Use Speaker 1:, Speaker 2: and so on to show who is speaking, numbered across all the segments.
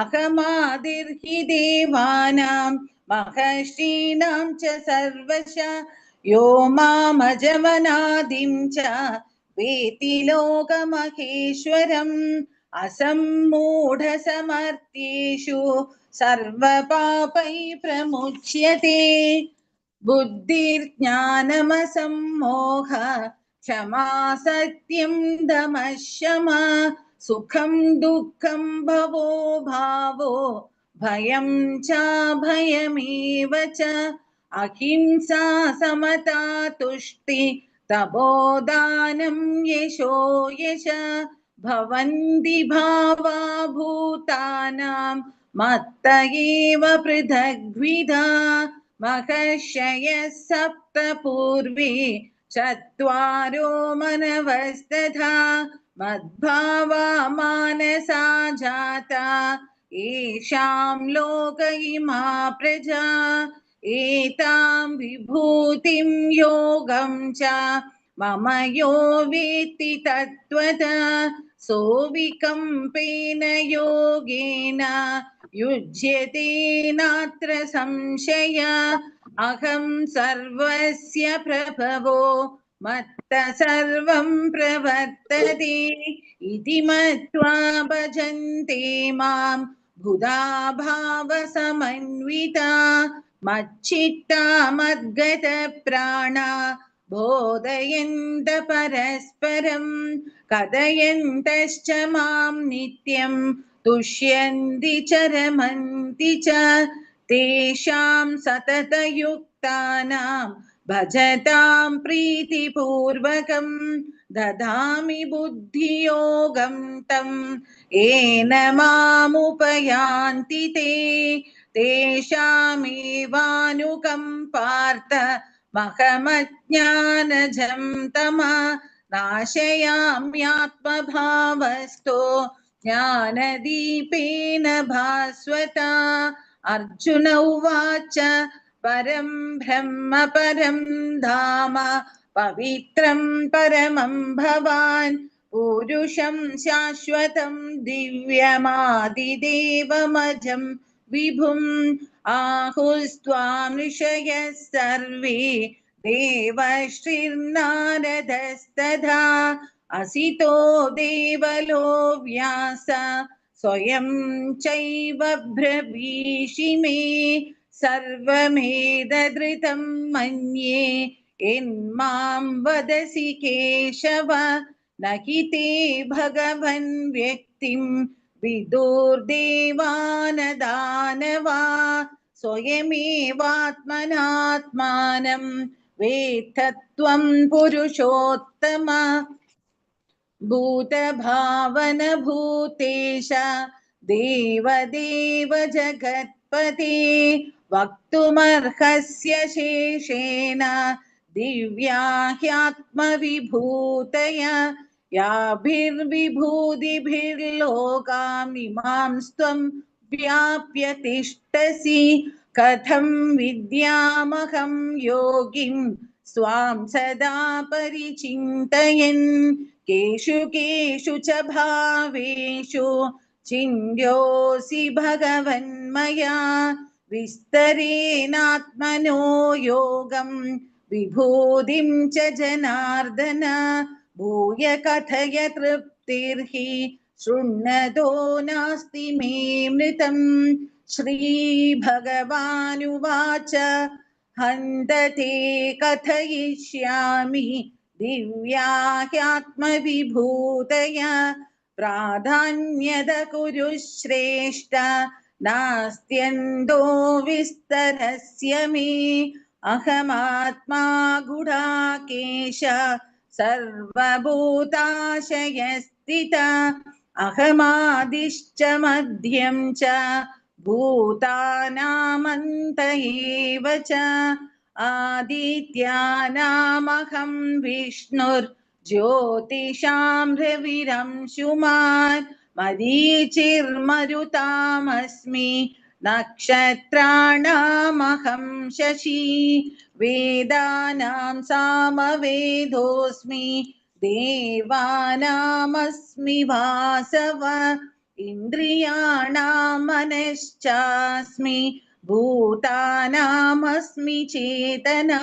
Speaker 1: अहमादिर्हि देवानां महर्षीणां च सर्वश यो मामजमनादिं च वेति लोकमहेश्वरम् असम्मूढसमर्थ्येषु सर्वपापै प्रमुच्यते। बुद्धिर्ज्ञानमसम्मोह क्षमा सत्यं दमः शमा सुखं, दुःखं भवो भावो, भयं चाभयमेव च। अहिंसा, समता, तुष्टि, तपोदानं, यशो, यश। भवन्ति भावा भूतानां मत्त एव पृथग्विधा। महर्षयः सप्त पूर्वे चत्वारो मनवस्तथा। मद्भावा मानसा जाता येषां लोक प्रजा च। मम यो वेत्ति तत्त्वता। सोऽविकम्पेन योगेन। युज्यते नात्र संशय। अहं सर्वस्य प्रभवो। मत्त सर्वं प्रवर्तते इति मत्वा भजन्ते मां बुधा भावसमन्विता मच्चित्ता मद्गतप्राणा बोधयन्त परस्परं कथयन्तश्च मां नित्यं तुष्यन्ति च रमन्ति च तेषां सततयुक्तानां भजतां प्रीतिपूर्वकं ददामि बुद्धियोगं तं। येन मामुपयान्ति ते। तेषामेवानुकम्पार्थ महमज्ञानजं तमा। नाशयाम्यात्मभावस्थो ज्ञानदीपेन भास्वता। अर्जुन उवाच परं ब्रह्म, परं धाम, पवित्रं परमं भवान्, पुरुषं शाश्वतं दिव्यमादिदेवमजं विभुम् आहुस्त्वां ऋषयः सर्वे देवश्रीर्नारदस्तथा, असितो देवलो व्यास, स्वयं चैव ब्रवीषि मे। सर्वमेदधृतं मन्ये यन्मां वदसि केशव, न हि ते भगवन् व्यक्तिं विदुर्देवानदानवा, स्वयमेवात्मनात्मानं वेत्थत्वं पुरुषोत्तम। भूतभावनभूतेश, देवदेव जगत्पते वक्तुमर्हस्य शेषेण दिव्या ह्यात्मविभूतय याभिर्विभूतिभिर्लोकामिमांस्त्वं व्याप्य तिष्ठसि। कथं विद्यामहं योगिं स्वां सदा परिचिन्तयन्। केषु केषु च भावेषु चिन्त्योऽसि भगवन्मया। विस्तरेणात्मनो योगं विभूतिं च जनार्दन, भूय कथय तृप्तिर्हि, शृण्वतो नास्ति मे मृतम् श्रीभगवानुवाच हन्त ते कथयिष्यामि दिव्या ह्यात्मविभूतय प्राधान्यद कुरु श्रेष्ठ नास्त्यन्तो विस्तरस्य मे। अहमात्मा गुडाकेश, सर्वभूताशयस्थित। अहमादिश्च मध्यं च, भूतानामन्त एव च। आदित्यानामहं विष्णुर्ज्योतिषां रविरंशुमान् मरीचिर्मरुतामस्मि नक्षत्राणामहं शशि वेदानां सामवेदोऽस्मि देवानामस्मि वासव इन्द्रियाणां मनश्चास्मि भूतानामस्मि चेतना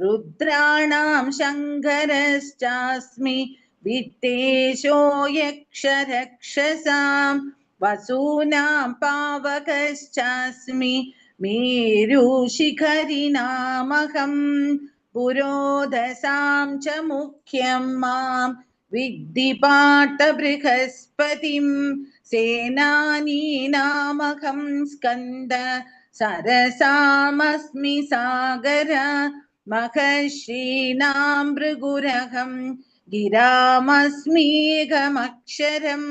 Speaker 1: रुद्राणां शङ्करश्चास्मि വിട്ടേശോ യക്ഷരക്ഷസാം വസൂനാം പാവകശ്ചാസ്മി മേരുശിഖരിനാമഹം പുരോധസാം ച മുഖ്യം മാം വിദ്ധി പാട്ടബൃഹസ്പതിം സേനാനീനാമഹം സ്കന്ദ സരസാമസ്മി സാഗര മഹർഷീനാം ഭൃഗുരഹം गिरामस्मीकमक्षरं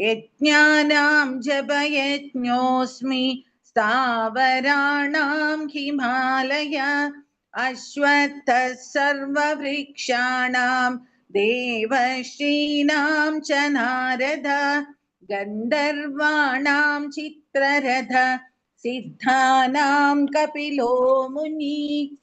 Speaker 1: यज्ञानां जपयज्ञोऽस्मि स्थावराणां हिमालय अश्वत्थः सर्ववृक्षाणां देवर्षीणां च नारद, गन्धर्वाणां चित्ररथ, सिद्धानां कपिलो मुनि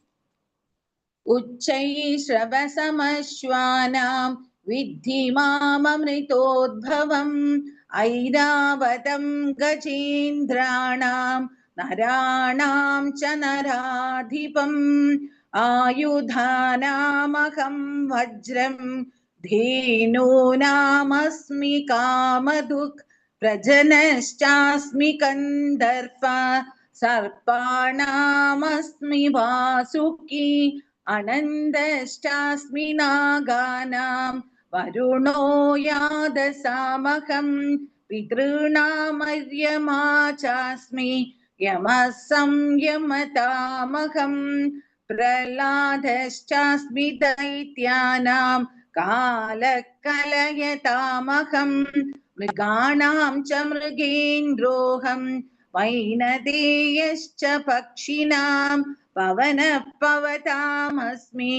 Speaker 1: उच्चैः श्रवसमश्वानां विद्धि माममृतोद्भवम्, ऐरावतं गजेन्द्राणां, नराणां च नराधिपम्, आयुधानामहं वज्रं, धेनूनामस्मि कामधुक्, प्रजनश्चास्मि कन्दर्प, सर्पाणामस्मि वासुकी अनन्दश्चास्मि नागानां वरुणो यादसामहं पितॄणामर्यमा चास्मि यमः संयमतामहं प्रह्लादश्चास्मि दैत्यानां कालः कलयतामहं मृगाणां च मृगेन्द्रोऽहं वैनदेयश्च पक्षिणां पवनः पवतामस्मि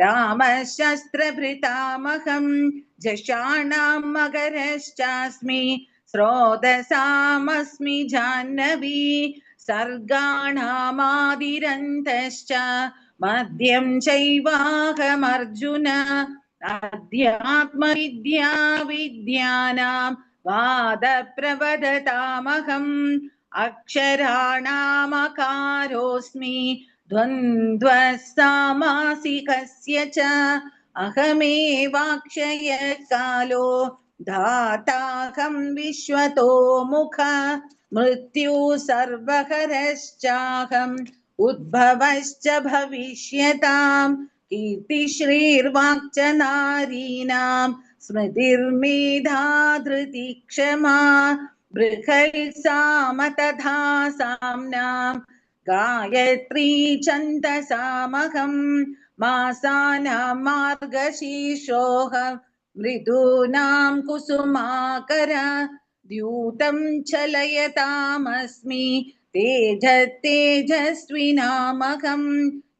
Speaker 1: रामशस्त्रभृतामहं जषाणां मकरश्चास्मि स्रोतसामस्मि जाह्नवी सर्गाणामादिरन्तश्च मद्यं चैवाहमर्जुन अध्यात्मविद्या विद्यानां वादप्रवदतामहम् अक्षराणामकारोऽस्मि द्वन्द्वः सामासिकस्य च अहमेवाक्षय कालो धाताहं विश्वतो मुख मृत्यु सर्वहरश्चाहम् उद्भवश्च भविष्यतां कीर्तिश्रीर्वाक्च नारीणां स्मृतिर्मेधा धृति क्षमा बृहत्साम तथा साम्नां गायत्री छन्दसामहं मासानां मार्गशीर्षोः मृदूनां कुसुमाकर द्यूतं चलयतामस्मि तेज तेजस्विनामहं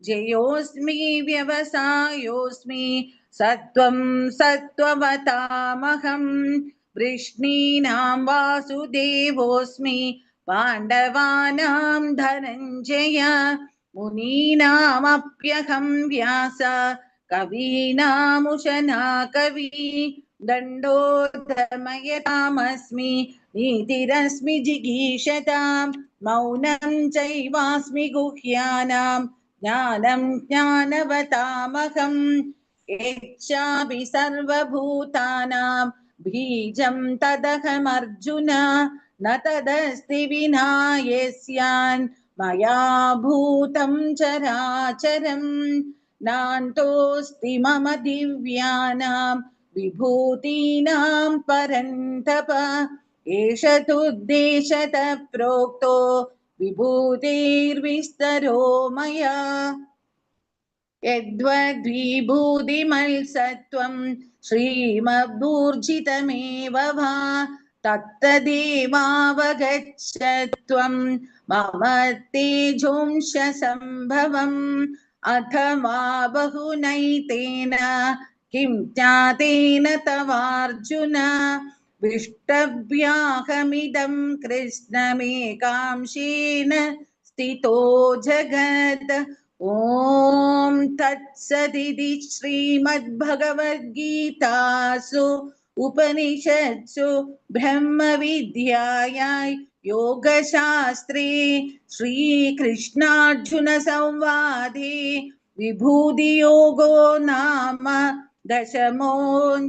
Speaker 1: जयोऽस्मि व्यवसायोऽस्मि सत्वं सत्त्ववतामहं वृष्णीनां वासुदेवोऽस्मि पाण्डवानां धनञ्जय मुनीनामप्यहं व्यास कवीनामुशना कवि दण्डोदमयतामस्मि नीतिरस्मि जिगीषतां मौनं चैवास्मि गुह्यानां ज्ञानं ज्ञानवतामहं यच्छामि सर्वभूतानां बीजं तदहमर्जुन, न तदस्ति विना यस्यान् मया भूतं चराचरं, नान्तोऽस्ति मम दिव्यानां, विभूतीनां परन्तप। एष तुद्देशतः प्रोक्तो विभूतिर्विस्तरो मया। यद्वद्विभूतिमल्सत्वं श्रीमद्भूर्जितमेव वा तत्तदेवावगच्छ त्वं मम तेजोंशसम्भवम्। अथवा बहुनैतेन किं ज्ञातेन तवार्जुन। विष्टव्याहमिदं कृष्णमेकांशेन स्थितो जगत् ॐ तत्सदिति श्रीमद्भगवद्गीतासु उपनिषत्सु ब्रह्मविद्यायै योगशास्त्रे श्रीकृष्णार्जुनसंवादे विभूतियोगो नाम दशमोऽध्यायः।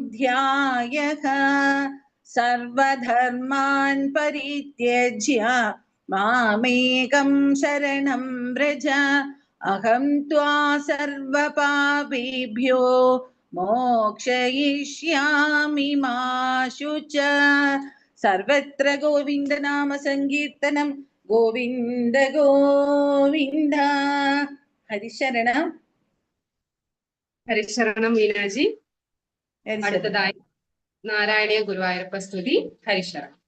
Speaker 1: सर्वधर्मान् परित्यज्य मामेकं शरणं व्रज। അഹം ത്വാ സർവപാപേഭ്യോ മോക്ഷയിഷ്യാമി മാശുച സർവത്ര ഗോവിന്ദ നാമ സങ്കീർത്തനം. ഗോവിന്ദ ഗോവിന്ദ. ഹരിശരണം.
Speaker 2: ഹരിശരണം മീനാജി അടുത്തതായി നാരായണീയ ഗുരുവായൂരപ്പ സ്തുതി. ഹരിശരണം.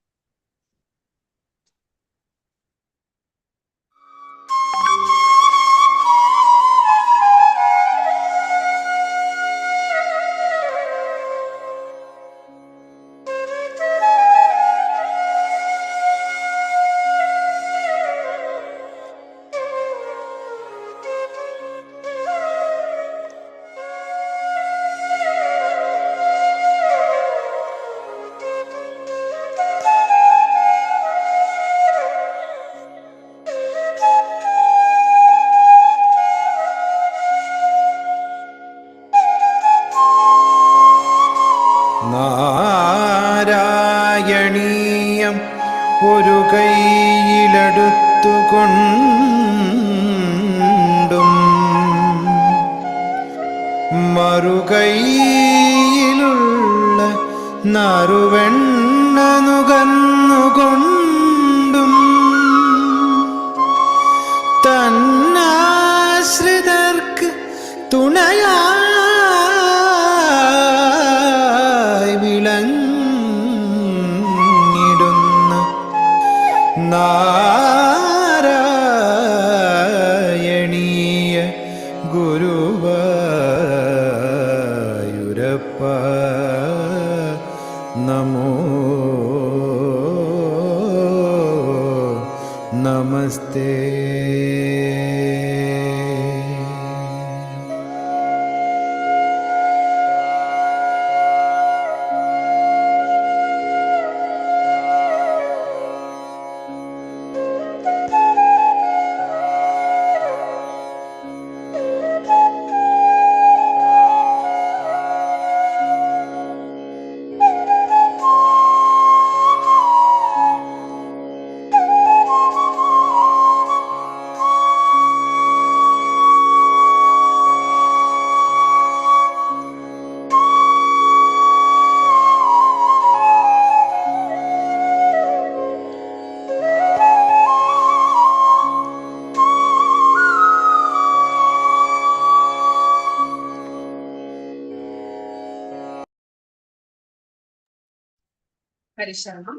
Speaker 2: ഹരിശരണം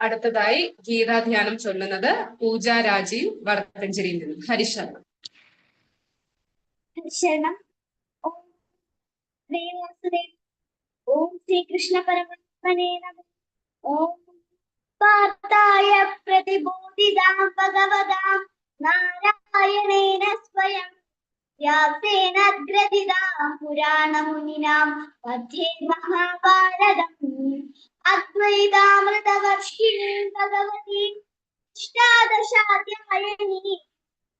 Speaker 2: അടുത്തതായി ഗീതാധ്യാനം ചൊല്ലുന്നത് പൂജ രാജീവ് വർത്തഞ്ചേരിയിൽ നിന്ന്. ഹരിശരണം.
Speaker 3: ശരണം ഓം ശ്രീകൃഷ്ണ പരമാത്മനേ ഓം പാർത്തായ പ്രതിബോധിതാം ഭഗവതാം നാരായണേന സ്വയം. വ്യാസേന ഗ്രഥിതാം പുരാണമുനിനാം. മധ്യേ മഹാഭാരതം. అద్వైతామృతవర్షిణి భగవతి అష్టాదశాధ్యమయని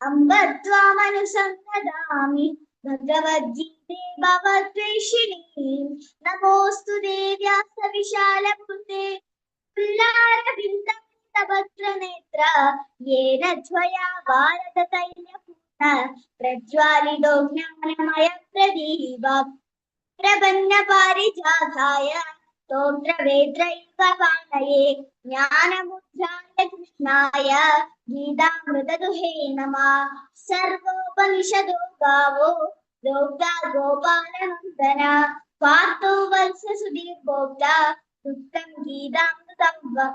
Speaker 3: అంబత్వామనుసంగదామి భగవద్గీతే భవద్వేషిణి నమోస్తు దేవ్యాస విశాల బుద్ధే ఏన జ్ఞానమయ ప్రదీవ ప్రపన్న పారిజాతాయ ഗീതാമൃതദുഹേ നമ. സർവോപനിഷദോ ഗാവോ ലോകാ ഗോപാലനന്ദന. പാർത്തോ വത്സ സുധീർഭോക്ത ഉത്തം ഗീതാമൃതം വ-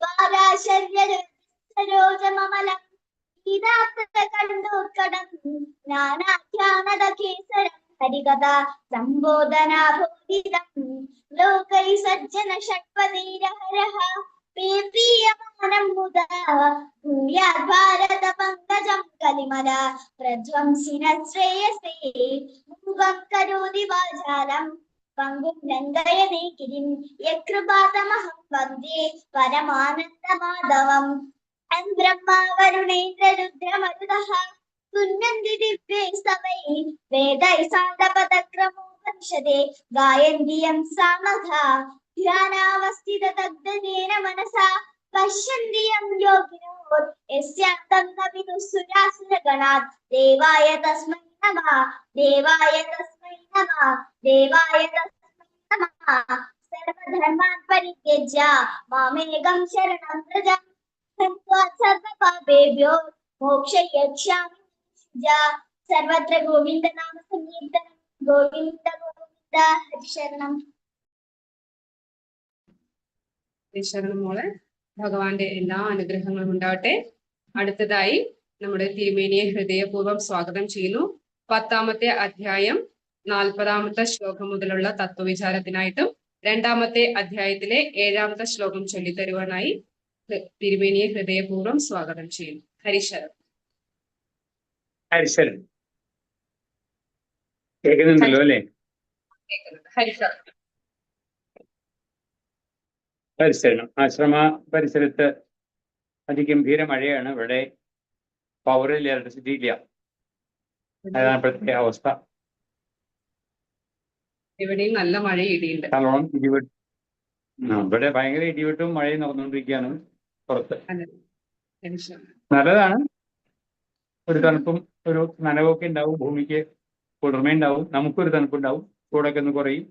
Speaker 3: പാരാശര്യരോജമലം ഗീതാർത്ഥ കണ്ടോർക്കടം നാനാഖ്യാനത കേസരം ഹരികഥ സംബോധനാബോധിതം ലോകൈ സജ്ജന ഷഡ്പതീരഹരഃ പേപീയമാനം മുദാ ഭൂയാത് ഭാരത പങ്കജം ശ്രേയസേ കരോതി വാചാലം. പങ്കും ലംഘയതേ കിരിം യകൃപാതമഹം വന്ദേ പരമാനന്ദമാധവം. അം ബ്രഹ്മാ വരുണേന്ദ്രരുദ്രമരുതഃ തുന്നന്തി ദിവ്യൈ സവൈ വേദൈ സാധപദക്രമോപനിഷദേ. ഗായന്തി യം സാമഘ ധ്യാനാവസ്ഥിത തദ്ദനേന മനസാ. പശ്യന്തി യം യോഗിനോ യസ്യാന്തം ന വിദുസുരാസുരഗണാത് ദേവായ തസ്മൈ നമഃ ദേവായ തസ്മൈ നമഃ ദേവായ തസ്മൈ നമഃ സർവധർമാൻ പരിത്യജ്യ മാമേകം ശരണം വ്രജ ഹത്വാ സർവപാപേഭ്യോ മോക്ഷയക്ഷ്യാമി നിശ്ചയ. സർവത്ര ഗോവിന്ദ നാമ സങ്കീർത്തനം ഗോവിന്ദ ഗോവിന്ദ ഹരിശരണം
Speaker 4: ഹരിശരണം മോളെ ഭഗവാന്റെ എല്ലാ അനുഗ്രഹങ്ങളും ഉണ്ടാവട്ടെ അടുത്തതായി നമ്മുടെ തിരുമേനിയെ ഹൃദയപൂർവ്വം സ്വാഗതം ചെയ്യുന്നു പത്താമത്തെ അധ്യായം നാൽപ്പതാമത്തെ ശ്ലോകം മുതലുള്ള തത്വവിചാരത്തിനായിട്ടും രണ്ടാമത്തെ അധ്യായത്തിലെ ഏഴാമത്തെ ശ്ലോകം ചൊല്ലിത്തരുവാനായി തിരുമേനിയെ ഹൃദയപൂർവം സ്വാഗതം ചെയ്യുന്നു. ഹരിശരം.
Speaker 5: കേൾക്കുന്നുണ്ടല്ലോ അല്ലേ?
Speaker 4: ഹരിശരം.
Speaker 5: ഹരിശരണം. ആശ്രമ പരിസരത്ത് അതിഗംഭീര മഴയാണ്. ഇവിടെ പവറില്ല ഇലക്ട്രിസിറ്റി ഇല്ല. അതാണ് ഇപ്പോഴത്തെ അവസ്ഥ.
Speaker 4: ഇവിടെയും നല്ല മഴ ഇടിയുണ്ട്
Speaker 5: നല്ലോണം ഇടിവെട്ട് ഇവിടെ ഭയങ്കര ഇടിവെട്ടും മഴയും നടന്നുകൊണ്ടിരിക്കുകയാണ് പുറത്ത്. നല്ലതാണ്. ഒരു തണുപ്പും ഒരു നനവൊക്കെ ഉണ്ടാവും ഭൂമിക്ക് കുളിർമയുണ്ടാവും നമുക്കൊരു തണുപ്പുണ്ടാവും ചൂടൊക്കെ ഒന്ന് കുറയും.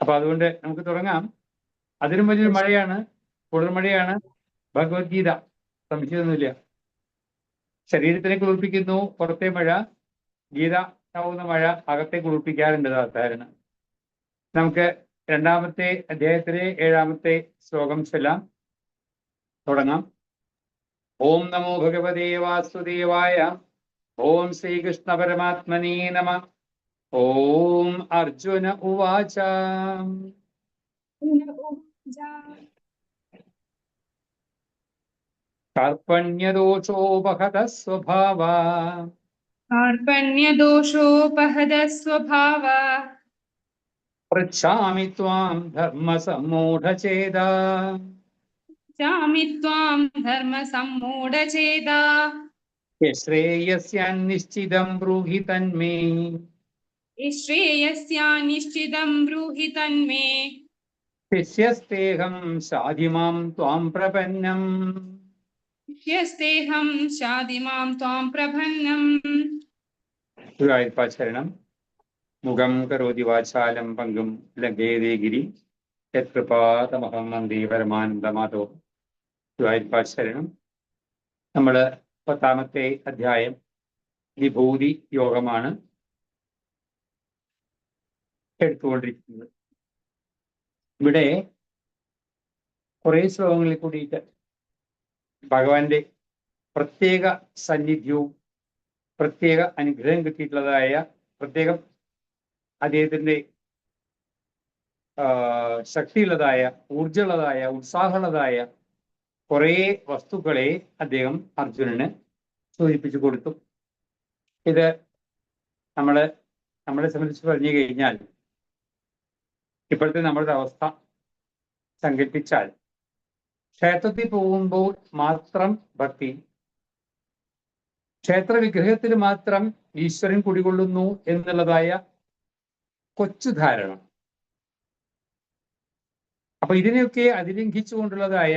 Speaker 5: അപ്പൊ അതുകൊണ്ട് നമുക്ക് തുടങ്ങാം. അതിനും വലിയൊരു മഴയാണ് കുളിർമഴയാണ് ഭഗവത്ഗീത. സംശയമൊന്നുമില്ല. ശരീരത്തിനെ കുളിർപ്പിക്കുന്നു പുറത്തെ മഴ ഗീത ആവുന്ന മഴ അകത്തെ കുളിർപ്പിക്കാറുണ്ട് സാധാരണ. നമുക്ക് രണ്ടാമത്തെ അദ്ദേഹത്തിലെ ഏഴാമത്തെ ശ്ലോകം ചെല്ലാം. തുടങ്ങാം. ഓം നമോ ഭഗവതേ വാസുദേവായ ഓം ശ്രീകൃഷ്ണ പരമാത്മനേ നമ. ഓം അർജുന ഉവാച. कार्पण्यदोषोपहत स्वभावा
Speaker 4: कार्पण्यदोषोपहद स्वभाव
Speaker 5: पृच्छामि त्वां धर्मसम्मूढचेदा।
Speaker 4: चामि त्वां धर्मसम्मूढचेदा।
Speaker 5: यश्रेयस्यान्निश्चितं ब्रूहि तन्मे।
Speaker 4: श्रेयस्यानिश्चितं ब्रूहि तन्मे।
Speaker 5: शिष्यस्तेऽहं शाधिमां त्वां प्रपन्नम्।
Speaker 4: ह्यस्तेऽहं शादिमां त्वां प्रपन्नम्
Speaker 5: ഗുരുവായൂരപ്പാചരണം മുഖം കരോതി വാചാലം പങ്കും ലംഘേതേ ഗിരി യത്കൃപാതമഹം വന്ദേ പരമാനന്ദമാധോ ഗുരുവായൂരപ്പാചരണം നമ്മള് പത്താമത്തെ അധ്യായം വിഭൂതി യോഗമാണ് എടുത്തുകൊണ്ടിരിക്കുന്നത് ഇവിടെ കുറെ ശ്ലോകങ്ങളിൽ കൂടിയിട്ട് ഭഗവാന്റെ പ്രത്യേക സന്നിധ്യവും പ്രത്യേക അനുഗ്രഹം കിട്ടിയിട്ടുള്ളതായ പ്രത്യേകം അദ്ദേഹത്തിന്റെ ശക്തിയുള്ളതായ ഊർജമുള്ളതായ ഉത്സാഹമുള്ളതായ കുറേ വസ്തുക്കളെ അദ്ദേഹം അർജുനന് സൂചിപ്പിച്ചു കൊടുത്തു. ഇത് നമ്മൾ നമ്മളെ സംബന്ധിച്ച് പറഞ്ഞു കഴിഞ്ഞാൽ ഇപ്പോഴത്തെ നമ്മളുടെ അവസ്ഥ സങ്കല്പിച്ചാൽ ക്ഷേത്രത്തിൽ പോകുമ്പോൾ മാത്രം ഭക്തി. ക്ഷേത്ര വിഗ്രഹത്തിൽ മാത്രം ഈശ്വരൻ കുടികൊള്ളുന്നു എന്നുള്ളതായ കൊച്ചു ധാരണ. അപ്പൊ ഇതിനെയൊക്കെ അതിലംഘിച്ചുകൊണ്ടുള്ളതായ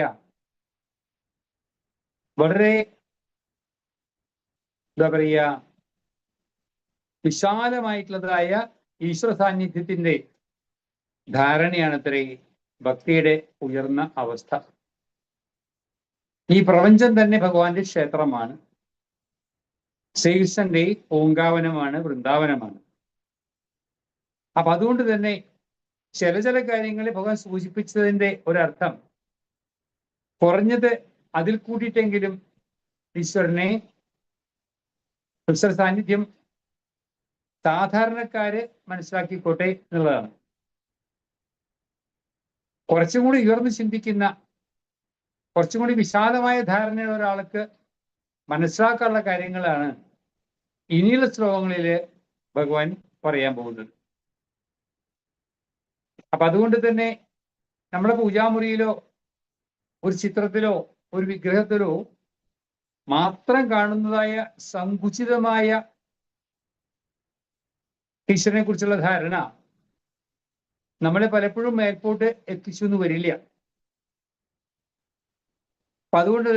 Speaker 5: വളരെ എന്താ പറയുക വിശാലമായിട്ടുള്ളതായ ഈശ്വര സാന്നിധ്യത്തിന്റെ ധാരണയാണ് അത്രേ ഭക്തിയുടെ ഉയർന്ന അവസ്ഥ. ഈ പ്രപഞ്ചം തന്നെ ഭഗവാന്റെ ക്ഷേത്രമാണ്. ശ്രീകൃഷ്ണന്റെ ഓങ്കാവനമാണ് വൃന്ദാവനമാണ്. അപ്പൊ അതുകൊണ്ട് തന്നെ ചില ചില കാര്യങ്ങളെ ഭഗവാൻ സൂചിപ്പിച്ചതിന്റെ ഒരർത്ഥം കുറഞ്ഞത് അതിൽ കൂട്ടിയിട്ടെങ്കിലും ഈശ്വരനെ ഈശ്വര സാന്നിധ്യം സാധാരണക്കാര് മനസ്സിലാക്കിക്കോട്ടെ എന്നുള്ളതാണ്. കുറച്ചും കൂടി ഉയർന്നു ചിന്തിക്കുന്ന കുറച്ചും കൂടി വിശാലമായ ധാരണയുള്ള ഒരാൾക്ക് മനസ്സിലാക്കാനുള്ള കാര്യങ്ങളാണ് ഇനിയുള്ള ശ്ലോകങ്ങളിൽ ഭഗവാൻ പറയാൻ പോകുന്നത്. അപ്പൊ അതുകൊണ്ട് തന്നെ നമ്മുടെ പൂജാമുറിയിലോ ഒരു ചിത്രത്തിലോ ഒരു വിഗ്രഹത്തിലോ മാത്രം കാണുന്നതായ സങ്കുചിതമായ ഈശ്വരനെ കുറിച്ചുള്ള ധാരണ നമ്മളെ പലപ്പോഴും മേൽപോട്ട് എത്തിച്ചു എന്ന് വരില്ല. അപ്പൊ അതുകൊണ്ട്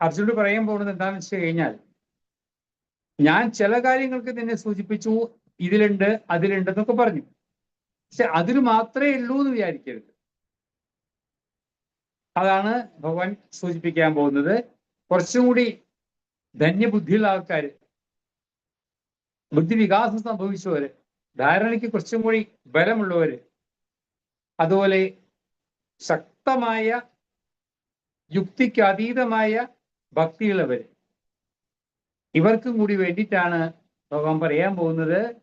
Speaker 5: അർജുനോട് പറയാൻ പോകുന്നത് എന്താണെന്ന് വെച്ച് കഴിഞ്ഞാൽ ഞാൻ ചില കാര്യങ്ങൾക്ക് നിന്നെ സൂചിപ്പിച്ചു ഇതിലുണ്ട് അതിലുണ്ട് എന്നൊക്കെ പറഞ്ഞു. പക്ഷെ അതിന് മാത്രമേ ഉള്ളൂ എന്ന് വിചാരിക്കരുത്. അതാണ് ഭഗവാൻ സൂചിപ്പിക്കാൻ പോകുന്നത്. കുറച്ചും കൂടി ധന്യബുദ്ധിയുള്ള ആൾക്കാർ ബുദ്ധിവികാസം സംഭവിച്ചവര് ധാരണയ്ക്ക് കുറച്ചും കൂടി ബലമുള്ളവര് അതുപോലെ ശക്തമായ യുക്തിക്ക് അതീതമായ ഭക്തിയുള്ളവർ. ഇവർക്കും കൂടി വേണ്ടിയിട്ടാണ് ഭഗവാൻ പറയാൻ പോകുന്നത്.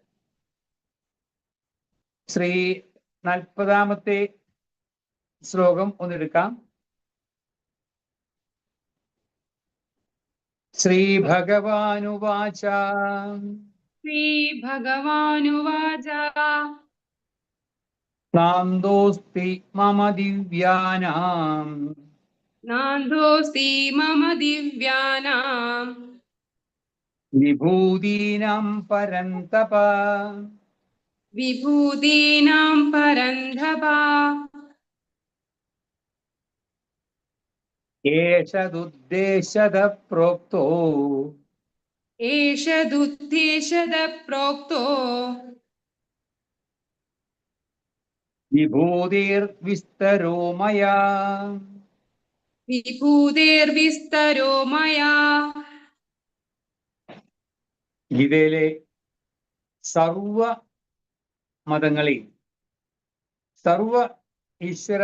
Speaker 5: ശ്രീ നാൽപ്പതാമത്തെ ശ്ലോകം ഒന്നെടുക്കാം. ശ്രീ ഭഗവാനുവാച.
Speaker 4: ശ്രീ
Speaker 5: ഭഗവാനുവാച. നാം ദോസ്തി മമ ദിവ്യാനാം.
Speaker 4: नान्दोऽस्ति मम दिव्यानाम्।
Speaker 5: विभूतीनां परन्तप।
Speaker 4: विभूतीनां परन्धप। एषदुद्देशद प्रोक्तो
Speaker 5: एषदुद्देशद प्रोक्तो
Speaker 4: विभूतिर्विस्तरो मया।
Speaker 5: ഗീതയിലെ സർവ മതങ്ങളെയും സർവ ഈശ്വര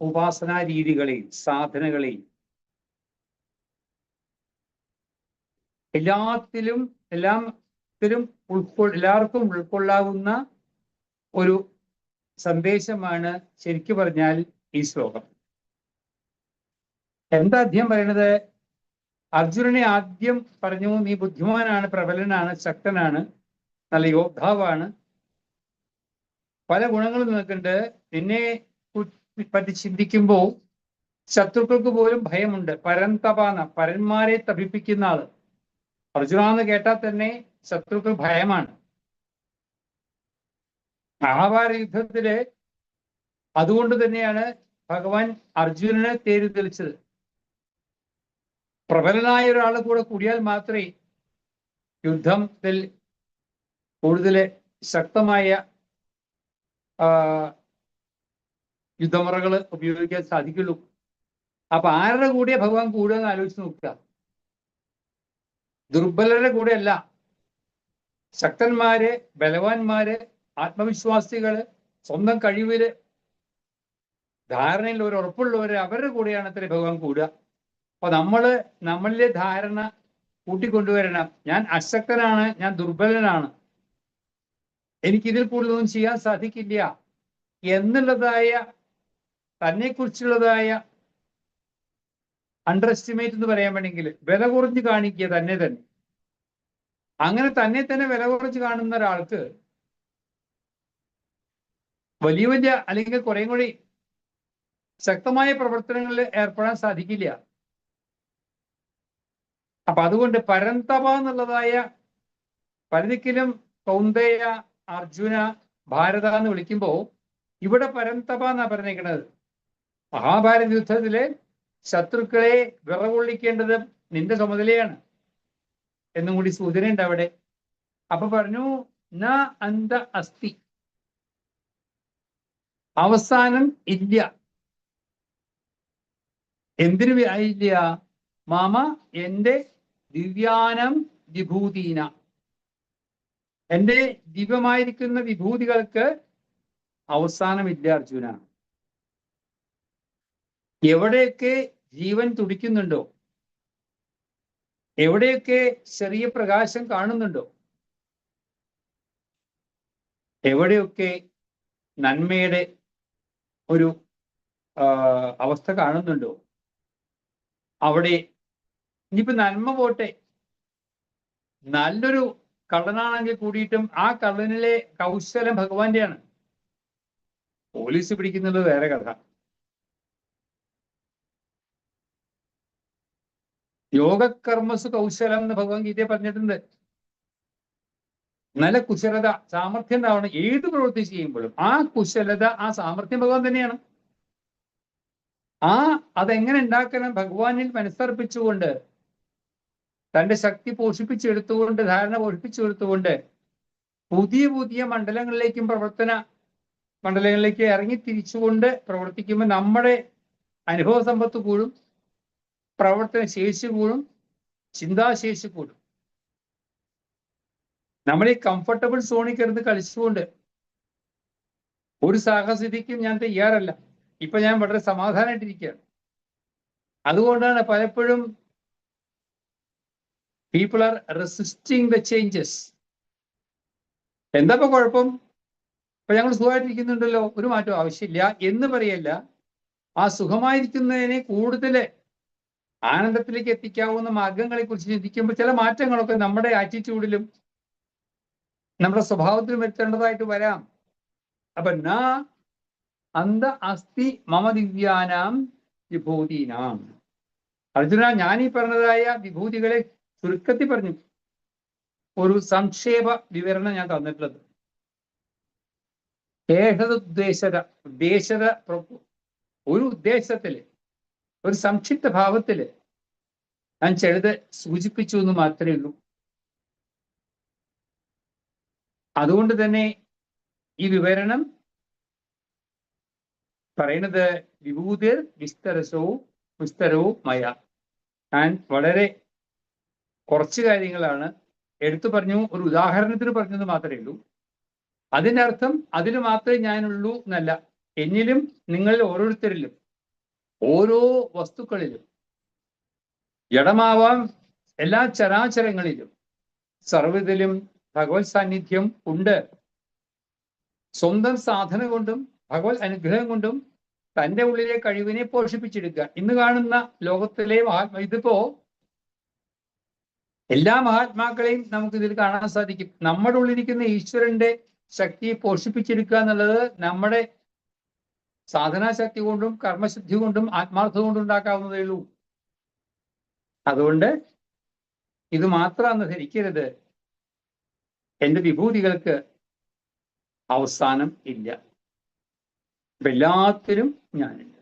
Speaker 5: ഉപാസനാ രീതികളെയും സാധനകളെയും എല്ലാത്തിലും എല്ലാത്തിലും ഉൾക്കൊ എല്ലാവർക്കും ഉൾക്കൊള്ളാവുന്ന ഒരു സന്ദേശമാണ് ശരിക്കു പറഞ്ഞാൽ ഈ ശ്ലോകം. എന്താ അധ്യം പറയണത്? അർജുനനെ ആദ്യം പറഞ്ഞു നീ ബുദ്ധിമാനാണ് പ്രബലനാണ് ശക്തനാണ് നല്ല യോദ്ധാവാണ്. പല ഗുണങ്ങളും നിനക്കുണ്ട് നിന്നെ പറ്റി ചിന്തിക്കുമ്പോൾ ശത്രുക്കൾക്ക് പോലും ഭയമുണ്ട്. പരന്തപാന പരന്മാരെ തപിപ്പിക്കുന്ന ആൾ. അർജുനാന്ന് കേട്ടാൽ തന്നെ ശത്രുക്കൾ ഭയമാണ്. മഹാഭാരത യുദ്ധത്തിൽ അതുകൊണ്ട് തന്നെയാണ് ഭഗവാൻ അർജുനനെ തേര് തെളിച്ചത് പ്രബലനായ ഒരാൾ കൂടെ കൂടിയാൽ മാത്രമേ യുദ്ധത്തിൽ കൂടുതൽ ശക്തമായ യുദ്ധമുറകൾ ഉപയോഗിക്കാൻ സാധിക്കുള്ളൂ. അപ്പൊ ആരുടെ കൂടെ ഭഗവാൻ കൂടുക എന്ന് ആലോചിച്ച് നോക്കുക. ദുർബലരുടെ കൂടെ അല്ല. ശക്തന്മാര് ബലവാന്മാര് ആത്മവിശ്വാസികൾ സ്വന്തം കഴിവിൽ ധാരണയിൽ ഒരു ഉറപ്പുള്ളവര് അവരുടെ കൂടെയാണ് അത്ര ഭഗവാൻ കൂടുക. അപ്പൊ നമ്മൾ നമ്മളിലെ ധാരണ കൂട്ടിക്കൊണ്ടുവരണം. ഞാൻ അശക്തനാണ് ഞാൻ ദുർബലനാണ്. എനിക്കിതിൽ കൂടുതലൊന്നും ചെയ്യാൻ സാധിക്കില്ല. എന്നുള്ളതായ തന്നെ കുറിച്ചുള്ളതായ അണ്ടർ എസ്റ്റിമേറ്റ് എന്ന് പറയാൻ വേണമെങ്കിൽ വില കുറഞ്ഞ് കാണിക്കുക തന്നെ തന്നെ. അങ്ങനെ തന്നെ തന്നെ വില കുറച്ച് കാണുന്ന ഒരാൾക്ക് വലിയ വലിയ അല്ലെങ്കിൽ കുറേ കൂടി ശക്തമായ പ്രവർത്തനങ്ങളിൽ ഏർപ്പെടാൻ സാധിക്കില്ല. അപ്പൊ അതുകൊണ്ട് പരന്തപ എന്നുള്ളതായ പരതിക്കലും കൗന്ദയ അർജുന ഭാരത എന്ന് വിളിക്കുമ്പോൾ ഇവിടെ പരന്തപ എന്നാ പറഞ്ഞേക്കുന്നത് മഹാഭാരത യുദ്ധത്തിലെ ശത്രുക്കളെ വിറകൊള്ളിക്കേണ്ടത് നിന്റെ ചുമതലയാണ്. എന്നും കൂടി സൂചനയുണ്ട് അവിടെ. അപ്പൊ പറഞ്ഞു ന അന്ത അസ്ഥി അവസാനം ഇല്ല എന്തിനു ഇല്ല മാമ എന്റെ ദിവ്യാനം വിഭൂതീന. എന്റെ ദിവ്യമായിരിക്കുന്ന വിഭൂതികൾക്ക് അവസാനമില്ല അർജുന. എവിടെയൊക്കെ ജീവൻ തുടിക്കുന്നുണ്ടോ? എവിടെയൊക്കെ ചെറിയ പ്രകാശം കാണുന്നുണ്ടോ? എവിടെയൊക്കെ നന്മയുടെ ഒരു അവസ്ഥ കാണുന്നുണ്ടോ? അവിടെ ഇനിയിപ്പോ നന്മ പോട്ടെ. നല്ലൊരു കള്ളനാണെങ്കിൽ കൂടിയിട്ടും ആ കള്ളനിലെ കൗശലം ഭഗവാന്റെയാണ്. പോലീസ് പിടിക്കുന്നത് വേറെ കഥ. യോഗകർമ്മസു കൗശലം എന്ന് ഭഗവാൻ ഗീതയെ പറഞ്ഞിട്ടുണ്ട്. നല്ല കുശലത സാമർഥ്യം ഉണ്ടാവണം. ഏത് പ്രവൃത്തി ചെയ്യുമ്പോഴും ആ കുശലത ആ സാമർഥ്യം ഭഗവാൻ തന്നെയാണ്. ആ അതെങ്ങനെ ഉണ്ടാക്കണം ഭഗവാനിൽ മനസ്സർപ്പിച്ചുകൊണ്ട് തന്റെ ശക്തി പോഷിപ്പിച്ചെടുത്തുകൊണ്ട് ധാരണ പോഷിപ്പിച്ചെടുത്തുകൊണ്ട് പുതിയ പുതിയ മണ്ഡലങ്ങളിലേക്കും പ്രവർത്തന മണ്ഡലങ്ങളിലേക്ക് ഇറങ്ങി തിരിച്ചുകൊണ്ട് പ്രവർത്തിക്കുമ്പോൾ നമ്മുടെ അനുഭവ സമ്പത്ത് കൂടും പ്രവർത്തന ശേഷി കൂടും ചിന്താശേഷി കൂടും. നമ്മൾ ഈ കംഫർട്ടബിൾ സോണിൽ കിടന്ന് കളിച്ചുകൊണ്ട് ഒരു സാഹസിതിക്കും ഞാൻ തയ്യാറല്ല. ഇപ്പൊ ഞാൻ വളരെ സമാധാനമായിട്ടിരിക്കുകയാണ് അതുകൊണ്ടാണ് പലപ്പോഴും people are resisting the changes എന്താ ഇപ്പൊ കുഴപ്പം? ഇപ്പൊ ഞങ്ങൾ സുഖമായിട്ടിരിക്കുന്നുണ്ടല്ലോ ഒരു മാറ്റം ആവശ്യമില്ല എന്ന് പറയല്ല. ആ സുഖമായിരിക്കുന്നതിനെ കൂടുതൽ ആനന്ദത്തിലേക്ക് എത്തിക്കാവുന്ന മാർഗങ്ങളെ കുറിച്ച് ചിന്തിക്കുമ്പോൾ ചില മാറ്റങ്ങളൊക്കെ നമ്മുടെ ആറ്റിറ്റ്യൂഡിലും നമ്മുടെ സ്വഭാവത്തിലും വരുത്തേണ്ടതായിട്ട് വരാം. അപ്പൊ നാ അന്ത അസ്ഥി മമ ദിവ്യാനാം വിഭൂതീനാം. അർജുന ഞാൻ ഈ പറഞ്ഞതായ വിഭൂതികളെ ചുരുക്കത്തിൽ പറഞ്ഞു. ഒരു സംക്ഷേപ വിവരണം ഞാൻ തന്നിട്ടുള്ളത്. ഏകതുദ്ദേശത ഉദ്ദേശത ഒരു ഉദ്ദേശത്തിൽ ഒരു സംക്ഷിപ്ത ഭാവത്തിൽ ഞാൻ ചെറുത് സൂചിപ്പിച്ചു എന്ന് മാത്രമേ ഉള്ളൂ. അതുകൊണ്ട് തന്നെ ഈ വിവരണം പറയുന്നത് വിഭൂതിർ വിസ്തരസവും വിസ്തരവും മയ ഞാൻ വളരെ കുറച്ച് കാര്യങ്ങളാണ്. എടുത്തു പറഞ്ഞു ഒരു ഉദാഹരണത്തിന് പറഞ്ഞത് മാത്രമേ ഉള്ളൂ. അതിന്റെ അർത്ഥം അതിന് മാത്രമേ ഞാനുള്ളൂ എന്നല്ല. എന്നിലും നിങ്ങൾ ഓരോരുത്തരിലും ഓരോ വസ്തുക്കളിലും ജഡമാവാം എല്ലാ ചരാചരങ്ങളിലും സർവതിലും ഭഗവത് സാന്നിധ്യം ഉണ്ട്. സ്വന്തം സാധന കൊണ്ടും ഭഗവത് അനുഗ്രഹം കൊണ്ടും തന്റെ ഉള്ളിലെ കഴിവിനെ പോഷിപ്പിച്ചെടുക്കുക. ഇന്ന് കാണുന്ന ലോകത്തിലെ മഹാത്മാ ഇതിപ്പോ എല്ലാ മഹാത്മാക്കളെയും നമുക്ക് ഇതിൽ കാണാൻ സാധിക്കും. നമ്മുടെ ഉള്ളിരിക്കുന്ന ഈശ്വരന്റെ ശക്തി പോഷിപ്പിച്ചെടുക്കുക എന്നുള്ളത് നമ്മുടെ സാധനാശക്തി കൊണ്ടും കർമ്മശുദ്ധി കൊണ്ടും ആത്മാർത്ഥ കൊണ്ടും ഉണ്ടാക്കാവുന്നതേ ഉള്ളൂ. അതുകൊണ്ട് ഇത് മാത്രമെന്ന് ധരിക്കരുത്. എന്റെ വിഭൂതികൾക്ക് അവസാനം ഇല്ല. എല്ലാത്തിലും ഞാനുണ്ട്.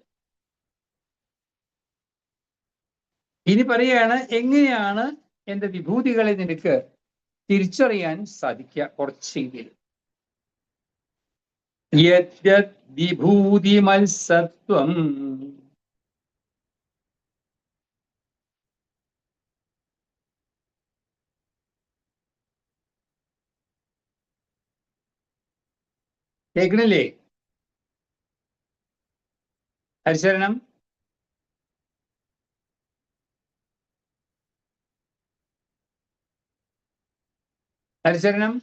Speaker 5: ഇനി പറയാണ് എങ്ങനെയാണ് എന്റെ വിഭൂതികളെ നിനക്ക് തിരിച്ചറിയാൻ സാധിക്കുക. കുറച്ചെങ്കിലും യദ്യത് വിഭൂതി മത്സത്വം. കേൾക്കണില്ലേ? ഹരിശരണം? हरिशरणम